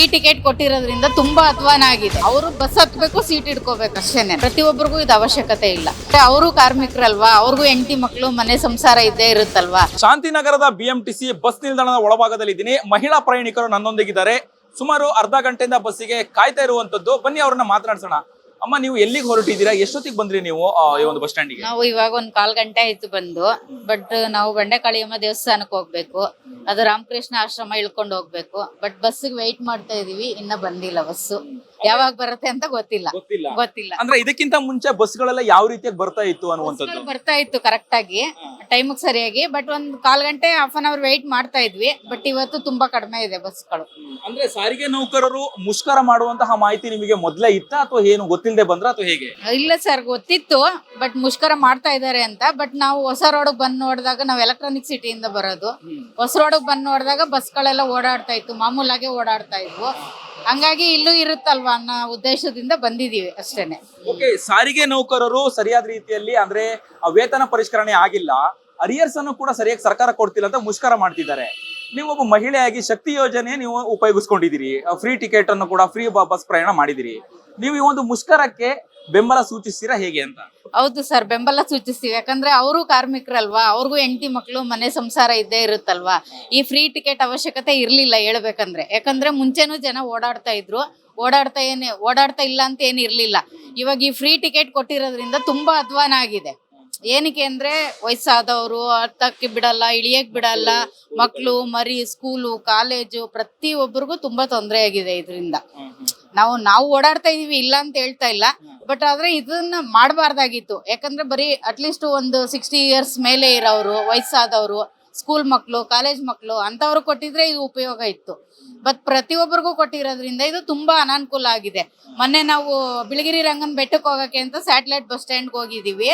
Free ticket ಕೊಟ್ಟಿರೋದ್ರಿಂದ ತುಂಬಾ ಅಧ್ವಾನ ಆಗಿದೆ ಅವರು ಬಸ್ ಹತ್ಬೇಕು ಸೀಟ್ ಇಟ್ಕೋಬೇಕು ಅಷ್ಟೇನೆ. ಪ್ರತಿಯೊಬ್ಬರಿಗೂ ಇದು ಅವಶ್ಯಕತೆ ಇಲ್ಲ. ಅವರು ಕಾರ್ಮಿಕರಲ್ವಾ? ಅವ್ರಿಗೂ ಹೆಂಡತಿ ಮಕ್ಕಳು ಮನೆ ಸಂಸಾರ ಇದ್ದೇ ಇರುತ್ತಲ್ವಾ? ಶಾಂತಿನಗರದ ಬಿಎಂಟಿಸಿ ಬಸ್ ನಿಲ್ದಾಣದ ಒಳಭಾಗದಲ್ಲಿ ಇದ್ದೀನಿ ಮಹಿಳಾ ಪ್ರಯಾಣಿಕರು ನನ್ನೊಂದಿಗಿದ್ದಾರೆ. ಸುಮಾರು ಅರ್ಧ ಗಂಟೆಯಿಂದ ಬಸ್ಸಿಗೆ ಕಾಯ್ತಾ ಇರುವಂತದ್ದು. ಬನ್ನಿ ಅವ್ರನ್ನ ಮಾತನಾಡ್ಸೋಣ. ಅಮ್ಮ ನೀವು ಎಲ್ಲಿಗೆ ಹೊರಟಿದ್ದೀರಾ? ಎಷ್ಟೊತ್ತಿಗೆ ಬಂದ್ರಿ ನೀವು ಆ, ಈ ಒಂದು ಬಸ್ ಸ್ಟ್ಯಾಂಡಿಗೆ? ನಾವು ಇವಾಗ ಒಂದ್ ಕಾಲ್ ಗಂಟೆ ಆಯ್ತು ಬಂದು ಬಟ್ ನಾವು ಬಂಡೆಕಾಳಿಯಮ್ಮ ದೇವಸ್ಥಾನಕ್ಕೆ ಹೋಗ್ಬೇಕು. ಅದು ರಾಮಕೃಷ್ಣ ಆಶ್ರಮ ಇಳ್ಕೊಂಡು ಹೋಗ್ಬೇಕು. ಬಟ್ ಬಸ್ಸಿಗೆ ವೆಯ್ಟ್ ಮಾಡ್ತಾ ಇದೀವಿ ಇನ್ನ ಬಂದಿಲ್ಲ ಬಸ್ಸು. ಯಾವಾಗ ಬರುತ್ತೆ ಅಂತ ಗೊತ್ತಿಲ್ಲ. ಗೊತ್ತಿಲ್ಲ. ಗೊತ್ತಿಲ್ಲ. ಅಂದ್ರೆ ಇದಕ್ಕಿಂತ ಮುಂಚೆ ಬಸ್ಗಳೆಲ್ಲ ಯಾವ ರೀತಿಯಾಗಿ ಬರ್ತಾ ಇತ್ತು ಅನ್ನುವಂಥದ್ದು? ಬಸ್ಗಳು ಬರ್ತಾ ಇತ್ತು ಕರೆಕ್ಟ್ ಆಗಿ. ಟೈಮಿಗೆ ಸರಿಯಾಗಿ ಬಟ್ ಒಂದು ಕಾಲ್ ಗಂಟೆ ಹಾಫ್ ಅನ್ ಅವರ್ ವೆಯ್ಟ್ ಮಾಡ್ತಾ ಇದ್ವಿ. ಬಟ್ ಇವತ್ತು ತುಂಬಾ ಕಡಿಮೆ ಇದೆ ಬಸ್ಗಳು. ಅಂದ್ರೆ ಸಾರಿಗೆ ನೌಕರರು ಮುಷ್ಕರ ಮಾಡುವಂತಹ ಮಾಹಿತಿ ನಿಮಗೆ ಮೊದಲೇ ಇತ್ತ ಅಥವಾ ಏನು ಗೊತ್ತಿಲ್ಲದೆ ಬಂದ್ರ ಅಥವಾ ಹೇಗೆ? ಇಲ್ಲ ಸರ್ ಗೊತ್ತಿತ್ತು ಬಟ್ ಮುಷ್ಕರ ಮಾಡ್ತಾ ಇದ್ದಾರೆ ಅಂತ. ಬಟ್ ನಾವು ಹೊಸ ರೋಡ್ ಬಂದ್ ನೋಡಿದಾಗ ನಾವು ಎಲೆಕ್ಟ್ರಾನಿಕ್ ಸಿಟಿಯಿಂದ ಬರೋದು. ಹೊಸ ರೋಡ್ ಬಂದ್ ನೋಡಿದಾಗ ಬಸ್ಗಳೆಲ್ಲ ಓಡಾಡ್ತಾ ಇತ್ತು ಮಾಮೂಲಾಗೆ ಓಡಾಡ್ತಾ ಇದ್ವು. ಹಂಗಾಗಿ ಇಲ್ಲೂ ಇರುತ್ತಲ್ವಾ ಅನ್ನೋ ಉದ್ದೇಶದಿಂದ ಬಂದಿದೀವಿ ಅಷ್ಟೇನೆ. ಓಕೆ, ಸಾರಿಗೆ ನೌಕರರು ಸರಿಯಾದ ರೀತಿಯಲ್ಲಿ ಅಂದ್ರೆ, ಆ ವೇತನ ಪರಿಷ್ಕರಣೆ ಆಗಿಲ್ಲ ಅರಿಯರ್ಸ್ ಅನ್ನು ಕೂಡ ಸರಿಯಾಗಿ ಸರ್ಕಾರ ಕೊಡ್ತಿಲ್ಲ ಅಂತ ಮುಷ್ಕರ ಮಾಡ್ತಿದ್ದಾರೆ. ನೀವು ಒಬ್ಬ ಮಹಿಳೆಯಾಗಿ ಶಕ್ತಿ ಯೋಜನೆ ನೀವು ಉಪಯೋಗಿಸ್ಕೊಂಡಿದ್ದೀರಿ ಫ್ರೀ ಟಿಕೆಟ್ ಅನ್ನು ಕೂಡ ಫ್ರೀ ಬಸ್ ಪ್ರಯಾಣ ಮಾಡಿದಿರಿ ನೀವು ಈ ಒಂದು ಮುಷ್ಕರಕ್ಕೆ ಬೆಂಬಲ ಸೂಚಿಸ್ತೀರಾ ಹೇಗೆ ಅಂತ? ಹೌದು ಸರ್ ಬೆಂಬಲ ಸೂಚಿಸ್ತೀವಿ. ಯಾಕಂದ್ರೆ ಅವರು ಕಾರ್ಮಿಕರಲ್ವಾ? ಅವ್ರಿಗೂ ಹೆಂಡತಿ ಮಕ್ಕಳು ಮನೆ ಸಂಸಾರ ಇದ್ದೇ ಇರುತ್ತಲ್ವಾ? ಈ ಫ್ರೀ ಟಿಕೆಟ್ ಅವಶ್ಯಕತೆ ಇರ್ಲಿಲ್ಲ ಹೇಳ್ಬೇಕಂದ್ರೆ. ಯಾಕಂದ್ರೆ ಮುಂಚೆನೂ ಜನ ಓಡಾಡ್ತಾ ಇದ್ರು. ಓಡಾಡ್ತಾ ಏನೇ ಓಡಾಡ್ತಾ ಇಲ್ಲ ಅಂತ ಏನು ಇರಲಿಲ್ಲ. ಇವಾಗ ಈ ಫ್ರೀ ಟಿಕೆಟ್ ಕೊಟ್ಟಿರೋದ್ರಿಂದ ತುಂಬಾ ಅಧ್ವಾನ ಆಗಿದೆ. ಏನಕ್ಕೆ ಅಂದ್ರೆ ವಯಸ್ಸಾದವರು ಅರ್ಥಕ್ಕೆ ಬಿಡಲ್ಲ ಇಳಿಯಕ್ ಬಿಡಲ್ಲ ಮಕ್ಕಳು ಮರಿ ಸ್ಕೂಲು ಕಾಲೇಜು ಪ್ರತಿ ಒಬ್ಬರಿಗೂ ತುಂಬಾ ತೊಂದರೆ ಆಗಿದೆ ಇದರಿಂದ. ನಾವು ನಾವು ಓಡಾಡ್ತಾ ಇದೀವಿ ಇಲ್ಲ ಅಂತ ಹೇಳ್ತಾ ಇಲ್ಲ. ಬಟ್ ಆದ್ರೆ ಇದನ್ನ ಮಾಡಬಾರ್ದಾಗಿತ್ತು. ಯಾಕಂದ್ರೆ ಬರೀ ಅಟ್ಲೀಸ್ಟ್ ಒಂದು ಸಿಕ್ಸ್ಟಿ ಇಯರ್ಸ್ ಮೇಲೆ ಇರೋರು ವಯಸ್ಸಾದವರು ಸ್ಕೂಲ್ ಮಕ್ಕಳು ಕಾಲೇಜ್ ಮಕ್ಕಳು ಅಂತವ್ರು ಕೊಟ್ಟಿದ್ರೆ ಇದು ಉಪಯೋಗ ಇತ್ತು. ಬಟ್ ಪ್ರತಿಯೊಬ್ಬರಿಗೂ ಕೊಟ್ಟಿರೋದ್ರಿಂದ ಇದು ತುಂಬಾ ಅನಾನುಕೂಲ ಆಗಿದೆ. ಮೊನ್ನೆ ನಾವು ಬಿಳಿಗಿರಿ ರಂಗನ್ ಬೆಟ್ಟಕ್ಕೆ ಹೋಗಕ್ಕೆ ಅಂತ ಸ್ಯಾಟಲೈಟ್ ಬಸ್ ಸ್ಟ್ಯಾಂಡ್ಗೆ ಹೋಗಿದೀವಿ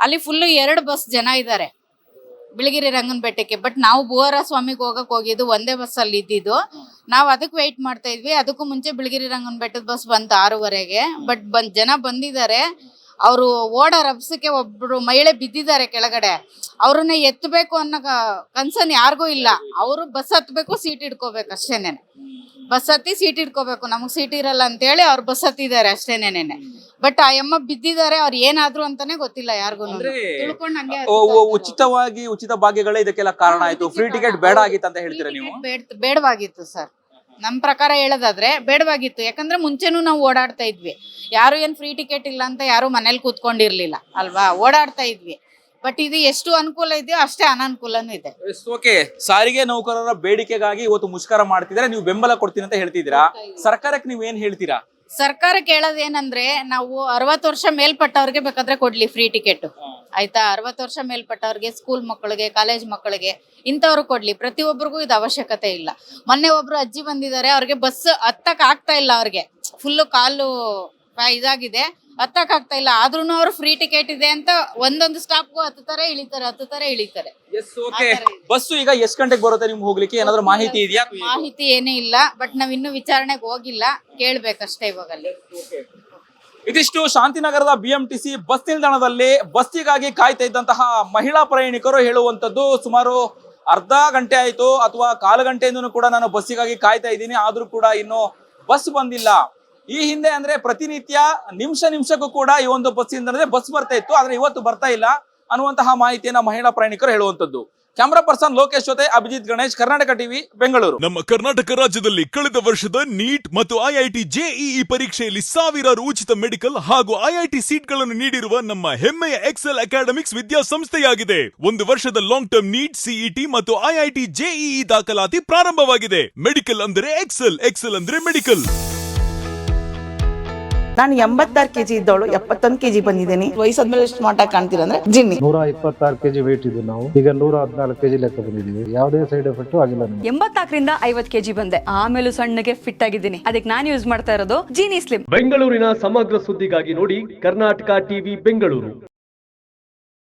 ಅಲ್ಲಿ ಫುಲ್ ಎರಡು ಬಸ್ ಜನ ಇದ್ದಾರೆ. ಬಿಳಿಗಿರಿ ರಂಗನ ಬೆಟ್ಟಕ್ಕೆ ಬಟ್ ನಾವು ಭುವರ ಸ್ವಾಮಿಗೆ ಹೋಗಕ್ ಹೋಗಿದ್ದು ಒಂದೇ ಬಸ್ ಅಲ್ಲಿ ಇದ್ದಿದ್ದು. ನಾವು ಅದಕ್ಕೆ ವೆಯ್ಟ್ ಮಾಡ್ತಾ ಇದ್ವಿ. ಅದಕ್ಕೂ ಮುಂಚೆ ಬಿಳಿಗಿರಿ ರಂಗನ ಬೆಟ್ಟದ ಬಸ್ ಬಂತು ಆರೂವರೆಗೆ ಬಟ್ ಬಂದ್ ಜನ ಬಂದಿದ್ದಾರೆ. ಅವರು ಓಡೋ ರಭಸಕ್ಕೆ ಒಬ್ರು ಮಹಿಳೆ ಬಿದ್ದಿದ್ದಾರೆ ಕೆಳಗಡೆ. ಅವ್ರನ್ನ ಎತ್ತಬೇಕು ಅನ್ನೋ ಕನ್ಸನ್ ಯಾರಿಗೂ ಇಲ್ಲ. ಅವರು ಬಸ್ ಹತ್ಬೇಕು ಸೀಟ್ ಇಟ್ಕೋಬೇಕು ಅಷ್ಟೇನೆ ಬಸ್ ಹತ್ತಿ ಸೀಟ್ ಇಟ್ಕೋಬೇಕು ನಮಗೆ ಸೀಟ್ ಇರಲ್ಲ ಅಂತೇಳಿ ಅವ್ರು ಬಸ್ ಹತ್ತಿದ್ದಾರೆ ಅಷ್ಟೇನೇನೆ. ಬಟ್ ಆ ಅಮ್ಮ ಬಿದ್ದಿದ್ದಾರೆ ಅವ್ರು ಏನಾದ್ರು ಅಂತಾನೆ ಗೊತ್ತಿಲ್ಲ ಯಾರಿಗೂ. ಅಂದ್ರೆ ತಿಳ್ಕೊಂಡ್ ಹಂಗೆ ಉಚಿತವಾಗಿ ಉಚಿತ ಭಾಗ್ಯಗಳೇ ಇದಕ್ಕೆಲ್ಲ ಕಾರಣ ಆಯ್ತು. ಫ್ರೀ ಟಿಕೆಟ್ ಬೇಡ ಆಗಿತ್ತು ಅಂತ ಹೇಳ್ತೀರಾ ನೀವು? ಬೇಡವಾಗಿತ್ತು ಸರ್. ನಮ್ ಪ್ರಕಾರ ಹೇಳೋದಾದ್ರೆ ಬೇಡವಾಗಿತ್ತು. ಯಾಕಂದ್ರೆ ಮುಂಚೆನೂ ನಾವು ಓಡಾಡ್ತಾ ಇದ್ವಿ. ಯಾರು ಏನ್ ಫ್ರೀ ಟಿಕೆಟ್ ಇಲ್ಲ ಅಂತ ಯಾರು ಮನೇಲಿ ಕೂತ್ಕೊಂಡಿರ್ಲಿಲ್ಲ ಅಲ್ವಾ? ಓಡಾಡ್ತಾ ಇದ್ವಿ. ಬಟ್ ಇದು ಎಷ್ಟು ಅನುಕೂಲ ಇದೆಯೋ ಅಷ್ಟೇ ಅನಾನುಕೂಲನೂ ಇದೆ. ಓಕೆ ಸಾರಿಗೆ ನೌಕರರ ಬೇಡಿಕೆಗಾಗಿ ಇವತ್ತು ಮುಷ್ಕರ ಮಾಡ್ತಿದ್ರೆ ನೀವು ಬೆಂಬಲ ಕೊಡ್ತೀನಿ ಅಂತ ಹೇಳ್ತಿದ್ದೀರಾ? ಸರ್ಕಾರಕ್ಕೆ ನೀವು ಏನ್ ಹೇಳ್ತೀರಾ? ಸರ್ಕಾರಕ್ಕೆ ಕೇಳೋದೇನಂದ್ರೆ ನಾವು ಅರವತ್ತು ವರ್ಷ ಮೇಲ್ಪಟ್ಟವ್ರಿಗೆ ಬೇಕಾದ್ರೆ ಕೊಡ್ಲಿ ಫ್ರೀ ಟಿಕೆಟ್ ಆಯ್ತಾ? ಅರವತ್ತು ವರ್ಷ ಮೇಲ್ಪಟ್ಟವ್ರಿಗೆ ಸ್ಕೂಲ್ ಮಕ್ಕಳಿಗೆ ಕಾಲೇಜ್ ಮಕ್ಕಳಿಗೆ ಇಂಥವ್ರು ಕೊಡ್ಲಿ. ಪ್ರತಿಯೊಬ್ಬರಿಗೂ ಇದು ಅವಶ್ಯಕತೆ ಇಲ್ಲ. ಮೊನ್ನೆ ಒಬ್ರು ಅಜ್ಜಿ ಬಂದಿದ್ದಾರೆ, ಅವ್ರಿಗೆ ಬಸ್ ಹತ್ತಕ್ ಆಗ್ತಾ ಇಲ್ಲ ಅವ್ರಿಗೆ. ಫುಲ್ಲು ಕಾಲು ಇದಾಗಿದೆ. ಹತ್ತಕ್ ಆಗ್ತಾ ಇಲ್ಲ. ಆದ್ರೂ ಅವ್ರು ಫ್ರೀ ಟಿಕೆಟ್ ಇದೆ ಅಂತ ಒಂದೊಂದು ಸ್ಟಾಪ್ಗೂ ಹತ್ತುತ್ತಾರೆ ಇಳಿತಾರೆ ಹತ್ತುತ್ತಾರೆ ಇಳಿತಾರೆ. ಓಕೆ ಬಸ್ಸು ಈಗ ಎಷ್ಟು ಗಂಟೆಗೆ ಬರುತ್ತೆ ನಿಮ್ಗೆ ಹೋಗ್ಲಿಕ್ಕೆ? ಏನಾದ್ರು ಮಾಹಿತಿ ಇದೆಯಾ? ಮಾಹಿತಿ ಏನೇ ಇಲ್ಲ ಬಟ್ ನಾವ್ ಇನ್ನು ವಿಚಾರಣೆಗೆ ಹೋಗಿಲ್ಲ. ಕೇಳ್ಬೇಕಷ್ಟೇ ಇವಾಗ ಅಲ್ಲಿ ಇದಿಷ್ಟು ಶಾಂತಿನಗರದ ಬಿಎಂಟಿಸಿ ಬಸ್ ನಿಲ್ದಾಣದಲ್ಲಿ ಬಸ್ಸಿಗಾಗಿ ಕಾಯ್ತಾ ಇದ್ದಂತಹ ಮಹಿಳಾ ಪ್ರಯಾಣಿಕರು ಹೇಳುವಂತದ್ದು ಸುಮಾರು ಅರ್ಧ ಗಂಟೆ ಆಯ್ತು ಅಥವಾ ಕಾಲು ಗಂಟೆಯಿಂದನೂ ಕೂಡ ನಾನು ಬಸ್ಸಿಗಾಗಿ ಕಾಯ್ತಾ ಇದ್ದೀನಿ. ಆದ್ರೂ ಕೂಡ ಇನ್ನು ಬಸ್ ಬಂದಿಲ್ಲ. ಈ ಹಿಂದೆ ಅಂದ್ರೆ ಪ್ರತಿನಿತ್ಯ ನಿಮಿಷ ನಿಮಿಷಕ್ಕೂ ಕೂಡ ಈ ಒಂದು ಬಸ್ಸಿಂದ ಬಸ್ ಬರ್ತಾ ಇತ್ತು, ಆದ್ರೆ ಇವತ್ತು ಬರ್ತಾ ಇಲ್ಲ ಅನ್ನುವಂತಹ ಮಾಹಿತಿಯನ್ನ ಮಹಿಳಾ ಪ್ರಯಾಣಿಕರು ಹೇಳುವಂತದ್ದು ಕ್ಯಾಮರಾ ಪರ್ಸನ್ ಲೋಕೇಶ್ ಜೊತೆ ಅಭಿಜಿತ್ ಗಣೇಶ್, ಕರ್ನಾಟಕ ಟಿವಿ, ಬೆಂಗಳೂರು. ನಮ್ಮ ಕರ್ನಾಟಕ ರಾಜ್ಯದಲ್ಲಿ ಕಳೆದ ವರ್ಷದ ನೀಟ್ ಮತ್ತು ಐಐಟಿ ಜೆಇಇ ಪರೀಕ್ಷೆಯಲ್ಲಿ ಸಾವಿರಾರು ಉಚಿತ ಮೆಡಿಕಲ್ ಹಾಗೂ ಐಐಟಿ ಸೀಟ್ಗಳನ್ನು ನೀಡಿರುವ ನಮ್ಮ ಹೆಮ್ಮೆಯ ಎಕ್ಸೆಲ್ ಅಕಾಡೆಮಿಕ್ಸ್ ವಿದ್ಯಾಸಂಸ್ಥೆಯಾಗಿದೆ. ಒಂದು ವರ್ಷದ ಲಾಂಗ್ ಟರ್ಮ್ ನೀಟ್ ಸಿಇಟಿ ಮತ್ತು ಐಐಟಿ ಜೆಇಇ ದಾಖಲಾತಿ ಪ್ರಾರಂಭವಾಗಿದೆ. ಮೆಡಿಕಲ್ ಅಂದರೆ ಎಕ್ಸೆಲ್ ಎಕ್ಸೆಲ್ ಅಂದ್ರೆ ಮೆಡಿಕಲ್. ನಾನು ಎಂಬತ್ತಾರು ಕೆಜಿ ಇದ್ದವಳು ಎಪ್ಪತ್ತೊಂದು ಕೆಜಿ ಬಂದಿದ್ದೀನಿ. ವಯಸ್ಸಾದ್ಮೇಲೆ ಎಷ್ಟು ಮಾಟ ಕಾಣ್ತೀರ ಅಂದ್ರೆ ಜಿನ್ನಿ. ನೂರ ಇಪ್ಪತ್ತಾರು ಕೆಜಿ ವೇಟ್ ಇದ್ದು ನಾವು. ಈಗ ನೂರ ಹದಿನಾಲ್ಕು ಕೆಜಿ ಲೆಕ್ಕ ಬಂದಿದ್ದೀವಿ. ಯಾವುದೇ ಸೈಡ್ ಎಫೆಕ್ಟ್ ಆಗಿಲ್ಲ ನಮಗೆ. ಎಂಬತ್ನಾಲ್ಕರಿಂದ ಐವತ್ ಕೆಜಿ ಬಂದೆ. ಆಮೇಲೆ ಸಣ್ಣಗೆ ಫಿಟ್ ಆಗಿದ್ದೀನಿ. ಅದಕ್ಕೆ ನಾನು ಯೂಸ್ ಮಾಡ್ತಾ ಇರೋದು ಜೀನಿ ಸ್ಲಿಮ್ ಬೆಂಗಳೂರಿನ ಸಮಗ್ರ ಸುದ್ದಿಗಾಗಿ ನೋಡಿ ಕರ್ನಾಟಕ ಟಿವಿ ಬೆಂಗಳೂರು.